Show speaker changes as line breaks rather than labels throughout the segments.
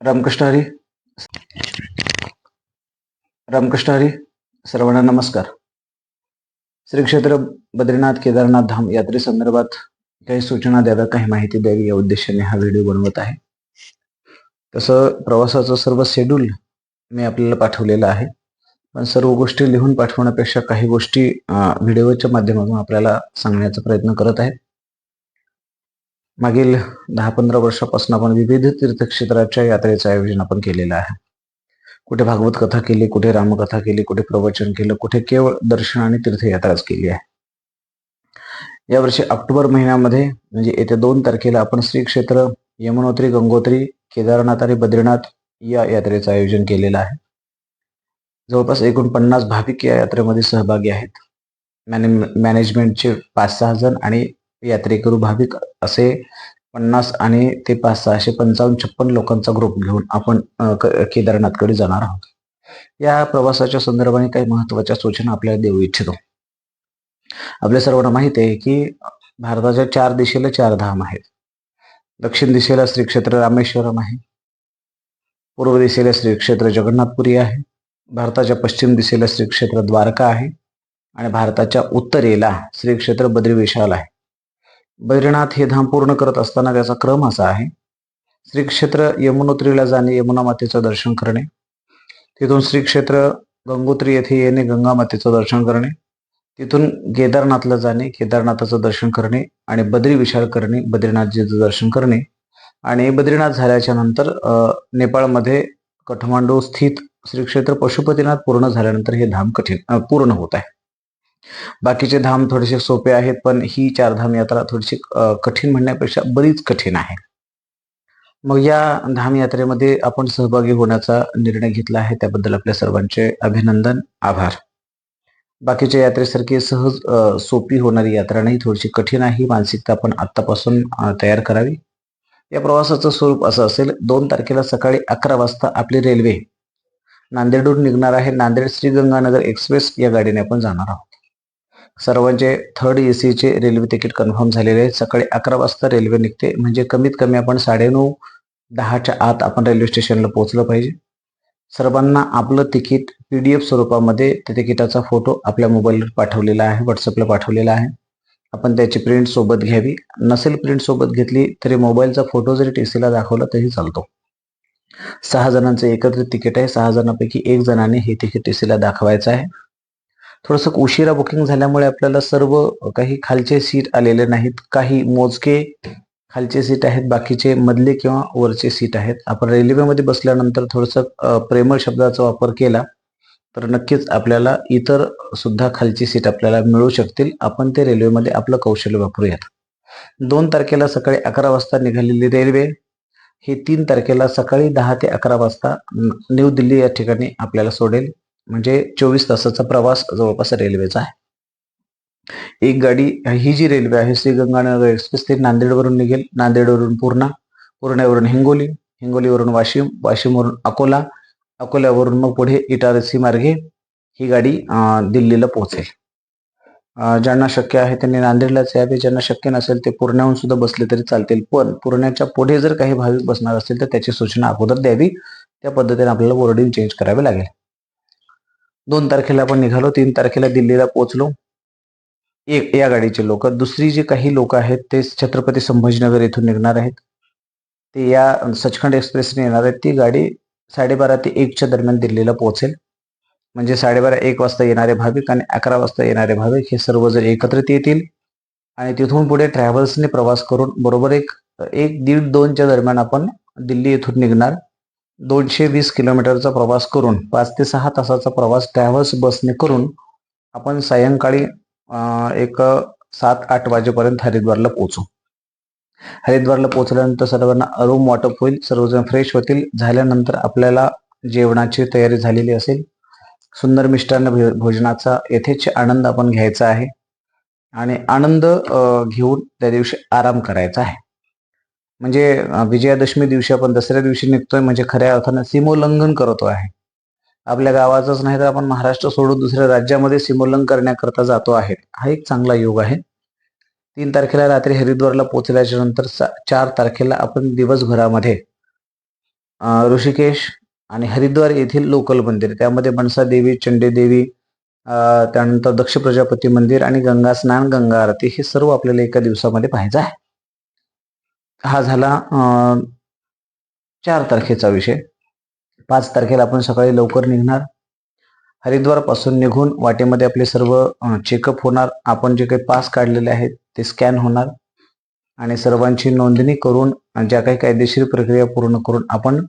रामकृष्ण हरी. रामकृष्ण हरी सर्वांना नमस्कार. श्री क्षेत्र बद्रीनाथ केदारनाथ धाम यात्रेसंदर्भात काही सूचना द्याव्या काही माहिती द्यावी या उद्देशाने हा व्हिडिओ बनवत आहे. तसं प्रवासाचं सर्व शेड्यूल मी आपल्याला पाठवलेलं आहे. पण सर्व गोष्टी लिहून पाठवण्यापेक्षा काही गोष्टी व्हिडिओच्या माध्यमातून आपल्याला सांगण्याचा प्रयत्न करत आहे. मागील दहा पंधरा वर्षापासून आपण विविध तीर्थक्षेत्राच्या यात्रेचं आयोजन आपण केलेलं आहे. कुठे भागवत कथा केली कुठे रामकथा केली कुठे प्रवचन केलं कुठे केवळ दर्शन आणि तीर्थयात्राच केली आहे. यावर्षी ऑक्टोबर महिन्यामध्ये म्हणजे येत्या दोन तारखेला आपण श्री क्षेत्र यमुनोत्री गंगोत्री केदारनाथ आणि बद्रीनाथ या यात्रेचं आयोजन केलेलं आहे. जवळपास एकूण पन्नास भाविक या यात्रेमध्ये सहभागी आहेत. मॅने मॅनेजमेंटचे पाच सहा जण आणि यात्रेकरू भाविक असे पन्नास आणि ते पाच सहाशे पंचावन्न छप्पन लोकांचा ग्रुप घेऊन आपण केदारनाथकडे जाणार आहोत. या प्रवासाच्या संदर्भाने काही महत्त्वाच्या सूचना आपल्याला देऊ इच्छितो. आपल्या सर्वांना माहिती आहे की भारताच्या चार दिशेला चार धाम आहेत. दक्षिण दिशेला श्री क्षेत्र रामेश्वरम आहे. पूर्व दिशेला श्री क्षेत्र जगन्नाथपुरी आहे. भारताच्या पश्चिम दिशेला श्री क्षेत्र द्वारका आहे. आणि भारताच्या उत्तरेला श्री क्षेत्र बद्री विशाल आहे. बद्रीनाथ हे धाम पूर्ण करत असताना त्याचा क्रम असा आहे. श्री क्षेत्र यमुनोत्रीला जाणे यमुना मातेचं दर्शन करणे. तिथून श्री क्षेत्र गंगोत्री येथे येणे गंगा मातेचं दर्शन करणे. तिथून केदारनाथला जाणे केदारनाथाचं दर्शन करणे आणि बद्री विशाल करणे बद्रीनाथजीचं दर्शन करणे. आणि बद्रीनाथ झाल्याच्यानंतर नेपाळमध्ये काठमांडू स्थित श्री क्षेत्र पशुपतीनाथ पूर्ण झाल्यानंतर हे धाम कठीण पूर्ण होत आहे. बाकीचे धाम थोडेसे सोपे आहेत पण ही चार धाम यात्रा थोडीशी कठीण म्हणण्यापेक्षा बरीच कठीण आहे. मग या धाम यात्रेमध्ये आपण सहभागी होण्याचा निर्णय घेतला आहे त्याबद्दल आपल्या सर्वांचे अभिनंदन आभार. बाकीच्या यात्रेसारखी सहज सोपी होणारी यात्रा नाही थोडीशी कठीण आहे ही मानसिकता आपण आत्तापासून तयार करावी. या प्रवासाचं स्वरूप असं असेल दोन तारखेला सकाळी अकरा वाजता आपली रेल्वे. नांदेडहून निघणार आहे नांदेड श्रीगंगानगर एक्सप्रेस या गाडीने आपण जाणार आहोत. सर्वांचे थर्ड ए सीचे रेल्वे तिकीट कन्फर्म झालेले आहे सकाळी अकरा वाजता रेल्वे निघते. म्हणजे कमीत कमी आपण साडेनऊ दहाच्या आत आपण रेल्वे स्टेशनला पोहोचलं पाहिजे. सर्वांना आपलं तिकीट पी डी एफ स्वरूपामध्ये त्या तिकिटाचा फोटो आपल्या मोबाईलवर पाठवलेला आहे व्हॉट्सअपला पाठवलेला आहे. आपण त्याची प्रिंट सोबत घ्यावी. नसेल प्रिंट सोबत घेतली तरी मोबाईलचा फोटो जरी टी सीला दाखवला तरी चालतो. सहा जणांचं एकत्रित तिकीट आहे. सहा जणांपैकी एक जणांनी हे तिकीट टी सीला दाखवायचं आहे. थोडंसं उशिरा बुकिंग झाल्यामुळे आपल्याला सर्व काही खालचे सीट आलेले नाहीत. काही मोजके खालचे सीट आहेत बाकीचे मधले किंवा वरचे सीट आहेत. आपण रेल्वेमध्ये बसल्यानंतर थोडंसं प्रेमळ शब्दाचा वापर केला तर नक्कीच आपल्याला इतर सुद्धा खालची सीट आपल्याला मिळू शकतील. आपण ते रेल्वेमध्ये आपलं कौशल्य वापरूयात. दोन तारखेला सकाळी अकरा वाजता निघालेली रेल्वे ही तीन तारखेला सकाळी दहा ते अकरा वाजता न्यू दिल्ली या ठिकाणी आपल्याला सोडेल. म्हणजे चोवीस तासाचा प्रवास जवळपास रेल्वेचा आहे. एक गाडी ही जी रेल्वे आहे श्री गंगानगर एक्सप्रेस ती नांदेडवरून निघेल. नांदेडवरून पूर्णा पूर्ण्यावरून हिंगोली हिंगोलीवरून वाशिम वाशिमवरून अकोला अकोल्यावरून मग पुढे इटारसी मार्गे ही गाडी दिल्लीला पोहोचेल. ज्यांना शक्य आहे त्यांनी नांदेडलाच यावे ज्यांना शक्य नसेल ते पुण्याहून सुद्धा बसले तरी चालतील. पण पुण्याच्या पुढे जर काही भाविक बसणार असतील तर त्याची सूचना अगोदर द्यावी. त्या पद्धतीने आपल्याला बोर्डिंग चेंज करावे लागेल. दोन तारखेला आपण निघालो तीन तारखेला दिल्लीला पोहोचलो. एक या गाडीचे लोक. दुसरी जी काही लोक आहेत ते छत्रपती संभाजीनगर येथून निघणार आहेत. ते या सचखंड एक्सप्रेसने येणार आहेत. ती गाडी साडेबारा ते एकच्या दरम्यान दिल्लीला पोहोचेल. म्हणजे साडेबारा एक वाजता येणारे भाविक आणि अकरा वाजता येणारे भाविक हे सर्व जर एकत्रित येतील. आणि तिथून पुढे ट्रॅव्हल्सने प्रवास करून बरोबर एक एक दीड दोनच्या दरम्यान आपण दिल्ली येथून निघणार. दोनशे वीस किलोमीटरचा प्रवास करून पाच ते सहा तासाचा प्रवास ट्रॅव्हल्स बसने करून आपण सायंकाळी एक सात आठ वाजेपर्यंत हरिद्वारला पोहोचू. हरिद्वारला पोहोचल्यानंतर सर्वांना रूम वॉटअप होईल. सर्वजण फ्रेश होतील. झाल्यानंतर आपल्याला जेवणाची तयारी झालेली असेल. सुंदर मिष्टान्न भोजनाचा यथेच आनंद आपण घ्यायचा आहे. आणि आनंद घेऊन त्या दिवशी आराम करायचा आहे. म्हणजे विजयादशमी दिवशी आपण दसऱ्या दिवशी निघतोय म्हणजे खऱ्या अर्थानं सीमोल्लंघन करतो आहे. आपल्या गावाचंच नाही तर आपण महाराष्ट्र सोडून दुसऱ्या राज्यामध्ये सीमोल्लंघन करण्याकरता जातो आहे. हा एक चांगला योग आहे. तीन तारखेला रात्री हरिद्वारला पोचल्याच्या नंतर सा- चार तारखेला आपण दिवसभरामध्ये ऋषिकेश आणि हरिद्वार येथील लोकल मंदिर त्यामध्ये मनसा देवी चंडी देवी त्यानंतर दक्ष प्रजापती मंदिर आणि गंगा स्नान गंगा आरती हे सर्व आपल्याला एका दिवसामध्ये पाहायचं आहे. हा झाला चार तारखेचा विषय. पाच तारखेला आपण सकाळी लवकर निघणार. हरिद्वारपासून निघून वाटेमध्ये आपले सर्व चेकअप होणार. आपण जे काही पास काढलेले आहेत ते स्कॅन होणार. आणि सर्वांची नोंदणी करून ज्या काही कायदेशीर प्रक्रिया पूर्ण करून आपण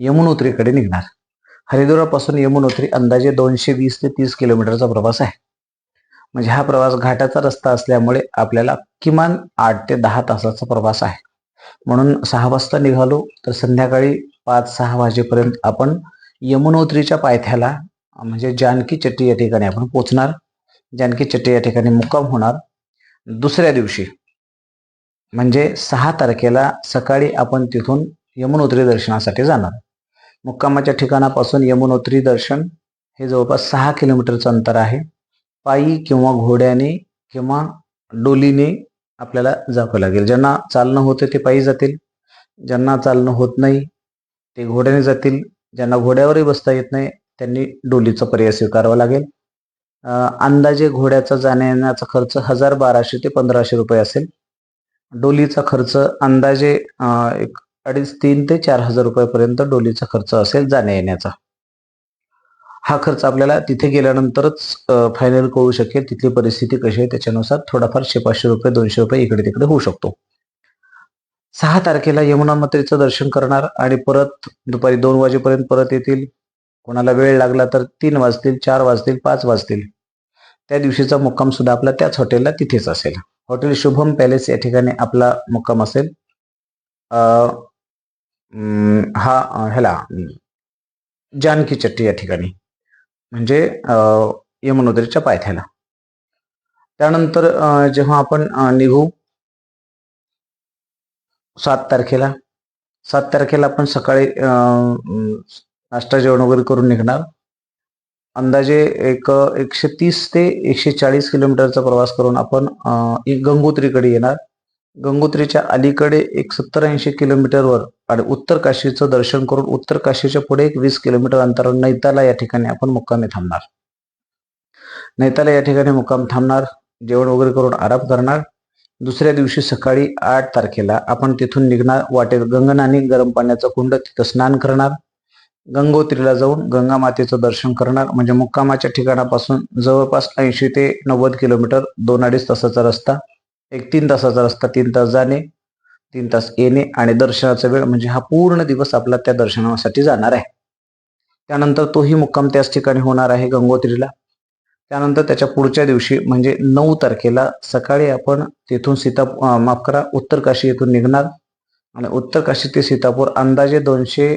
यमुनोत्रीकडे निघणार. हरिद्वारापासून यमुनोत्री अंदाजे दोनशे वीस ते तीस किलोमीटरचा प्रवास आहे. म्हणजे हा प्रवास घाटाचा रस्ता असल्यामुळे आपल्याला किमान आठ ते दहा तासाचा प्रवास आहे. म्हणून सहा वाजता निघालो तर संध्याकाळी पाच सहा वाजेपर्यंत आपण यमुनोत्रीच्या पायथ्याला म्हणजे जानकी चट्टी या ठिकाणी आपण पोचणार. जानकी चट्टी या ठिकाणी मुक्काम होणार दुसऱ्या दिवशी. म्हणजे सहा तारखेला सकाळी आपण तिथून यमुनोत्री दर्शनासाठी जाणार. मुक्कामाच्या ठिकाणापासून यमुनोत्री दर्शन हे जवळपास सहा किलोमीटरचं अंतर आहे. पायी किंवा घोड्याने किंवा डोलीने आपल्याला जावं लागेल. ज्यांना चालणं होतं ते पायी जातील. ज्यांना चालणं होत नाही ते घोड्याने जातील. ज्यांना घोड्यावरही बसता येत नाही त्यांनी डोलीचा पर्याय स्वीकारावा लागेल. अंदाजे घोड्याचा जाण्या येण्याचा खर्च हजार बाराशे ते पंधराशे रुपये असेल. डोलीचा खर्च अंदाजे एक अडीच तीन ते चार हजार रुपयापर्यंत डोलीचा खर्च असेल जाण्या येण्याचा हा खर्च आपल्याला तिथे गेल्यानंतरच फायनल कळू शकेल तिथली परिस्थिती कशी आहे. त्याच्यानुसार थोडाफार शे पाचशे रुपये दोनशे रुपये इकडे तिकडे होऊ शकतो. सहा तारखेला यमुना मातेचं दर्शन करणार आणि परत दुपारी दोन वाजेपर्यंत परत येतील. कोणाला वेळ लागला तर तीन वाजतील चार वाजतील पाच वाजतील. त्या दिवशीचा मुक्काम सुद्धा आपला त्याच हॉटेलला तिथेच असेल. हॉटेल शुभम पॅलेस या ठिकाणी आपला मुक्काम असेल. हा ह्याला जानकी चट्टी या ठिकाणी. म्हणजे अं, पायथ्याला. त्यानंतर जेव्हा आपण निघू सात तारखेला सात तारखेला आपण सकाळी अं, नाश्ता जेवण वगैरे करून निघणार. अंदाजे एक एकशे तीस ते एकशे चाळीस किलोमीटरचा प्रवास करून आपण गंगोत्रीकडे येणार. गंगोत्रीच्या अलीकडे एक सत्तर ऐंशी किलोमीटरवर आणि उत्तर काशीचं दर्शन करून उत्तर काशीच्या पुढे एक वीस किलोमीटर अंतरावर नैताला या ठिकाणी आपण मुक्कामी थांबणार. नैताला या ठिकाणी मुक्काम थांबणार जेवण वगैरे करून आराम करणार. दुसऱ्या दिवशी सकाळी आठ तारखेला आपण तिथून निघणार वाटेत गंगनानी गरम पाण्याचा कुंड तिथं स्नान करणार. गंगोत्रीला जाऊन गंगा मातेचं दर्शन करणार. म्हणजे मुक्कामाच्या ठिकाणापासून जवळपास ऐंशी ते नव्वद किलोमीटर दोन अडीच तासाचा रस्ता. एक तीन तासाचा रस्ता तीन तास जाणे तीन तास येणे आणि दर्शनाचा वेळ म्हणजे हा पूर्ण दिवस आपला त्या दर्शनासाठी जाणार आहे. त्यानंतर तोही मुक्काम त्याच ठिकाणी होणार आहे गंगोत्रीला. त्यानंतर त्याच्या पुढच्या दिवशी म्हणजे नऊ तारखेला सकाळी आपण तिथून सीता माफ करा उत्तर काशी येथून निघणार. आणि उत्तर काशी ते सीतापूर अंदाजे दोनशे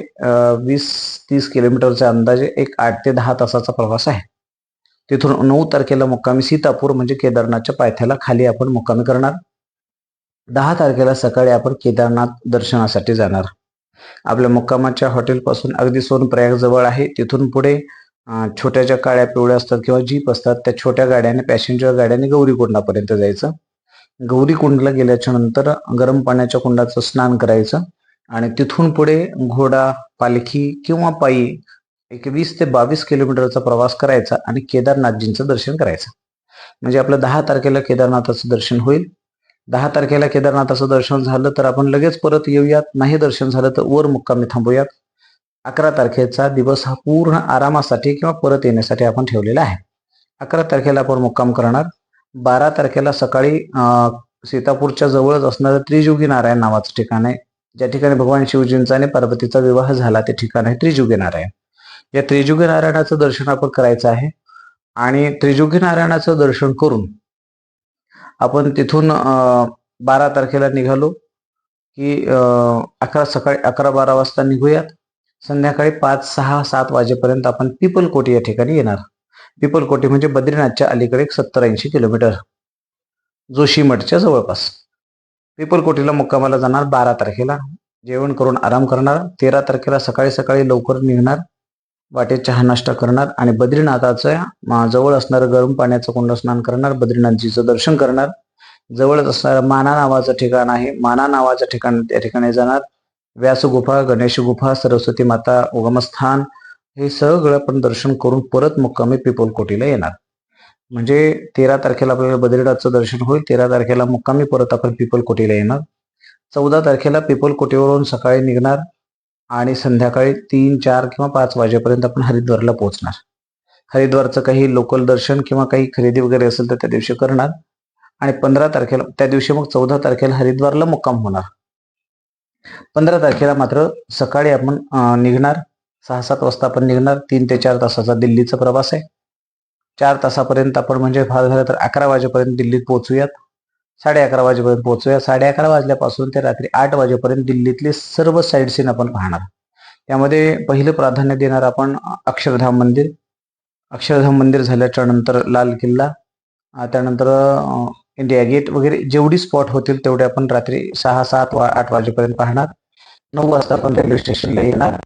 वीस तीस किलोमीटरचा अंदाजे एक आठ ते दहा तासाचा प्रवास आहे. तिथून नऊ तारखेला मुक्कामी सीतापूर म्हणजे केदारनाथच्या पायथ्याला खाली आपण मुक्कामी करणार. दहा तारखेला सकाळी आपण केदारनाथ दर्शनासाठी जाणार. आपल्या मुक्कामाच्या हॉटेलपासून अगदी सोनप्रयाग जवळ आहे. तिथून पुढे छोट्या ज्या काळ्या पिवळ्या असतात किंवा जीप असतात त्या छोट्या गाड्याने पॅसेंजर गाड्याने गौरीकुंडापर्यंत जायचं. गौरीकुंडला गेल्याच्यानंतर गरम पाण्याच्या कुंडाचं स्नान करायचं. आणि तिथून पुढे घोडा पालखी किंवा पायी एक वीस ते बावीस किलोमीटरचा प्रवास करायचा आणि केदारनाथजींचं दर्शन करायचं. म्हणजे आपलं दहा तारखेला केदारनाथाचं दर्शन होईल. दहा तारखेला केदारनाथाचं दर्शन झालं तर आपण लगेच परत येऊयात. नाही दर्शन झालं तर वर मुक्कामी थांबूयात. अकरा तारखेचा दिवस हा पूर्ण आरामासाठी किंवा परत येण्यासाठी आपण ठेवलेला आहे. अकरा तारखेला आपण मुक्काम करणार. बारा तारखेला सकाळी सीतापूरच्या जवळच असणारं त्रिजुगी नारायण नावाचं ठिकाण आहे. ज्या ठिकाणी भगवान शिवजींचा आणि पार्वतीचा विवाह झाला ते ठिकाण आहे त्रिजुगी नारायण. या त्रिजुगी नारायणाचं दर्शन आपण करायचं आहे. आणि त्रिजुगी नारायणाचं दर्शन करून आपण तिथून बारा तारखेला निघालो की अकरा सकाळी अकरा बारा वाजता निघूयात. संध्याकाळी पाच सहा सात वाजेपर्यंत आपण पिपलकोटी या ठिकाणी येणार. पिपलकोटी म्हणजे बद्रीनाथच्या अलीकडे सत्तर ऐंशी किलोमीटर. जोशीमठच्या जवळपास. पिपलकोटीला मुक्कामाला जाणार बारा तारखेला. जेवण करून आराम करणार. तेरा तारखेला सकाळी सकाळी लवकर निघणार. वाटेत चहा नाश्ता करणार आणि बद्रीनाथाचं जवळ असणारं गरम पाण्याचं कुंड स्नान करणार बद्रीनाथजीचं दर्शन करणार. जवळच असणारं माना नावाचं ठिकाण आहे. माना नावाचं ठिकाण त्या ठिकाणी जाणार. व्यास गुफा गणेश गुफा सरस्वती माता उगमस्थान हे सगळं आपण दर्शन करून परत मुक्कामी पिपलकोटीला येणार. म्हणजे तेरा तारखेला आपल्याला बद्रीनाथचं दर्शन होईल. तेरा तारखेला मुक्कामी परत आपण पिपलकोटीला येणार. चौदा तारखेला पिपलकोटीवरून सकाळी निघणार. आणि संध्याकाळी तीन चार किंवा पाच वाजेपर्यंत आपण हरिद्वारला पोहोचणार. हरिद्वारचं काही लोकल दर्शन किंवा काही खरेदी वगैरे असेल तर त्या दिवशी करणार. आणि पंधरा तारखेला त्या दिवशी मग चौदा तारखेला हरिद्वारला मुक्काम होणार. पंधरा तारखेला मात्र सकाळी आपण निघणार. सहा सात वाजता आपण निघणार. तीन ते चार तासाचा दिल्लीचा प्रवास आहे. चार तासापर्यंत आपण म्हणजे फार झालं तर अकरा वाजेपर्यंत दिल्लीत पोहोचूयात. साडे अकरा वाजेपर्यंत पोहोचूया. साडे अकरा वाजल्यापासून ते रात्री आठ वाजेपर्यंत दिल्लीतले सर्व साईड सीन आपण पाहणार. त्यामध्ये पहिलं प्राधान्य देणार आपण अक्षरधाम मंदिर. अक्षरधाम मंदिर झाल्याच्यानंतर लाल किल्ला त्यानंतर इंडिया गेट वगैरे जेवढी स्पॉट होतील तेवढे आपण रात्री सहा सात वा आठ वाजेपर्यंत पाहणार. नऊ वाजता आपण रेल्वे स्टेशनला येणार.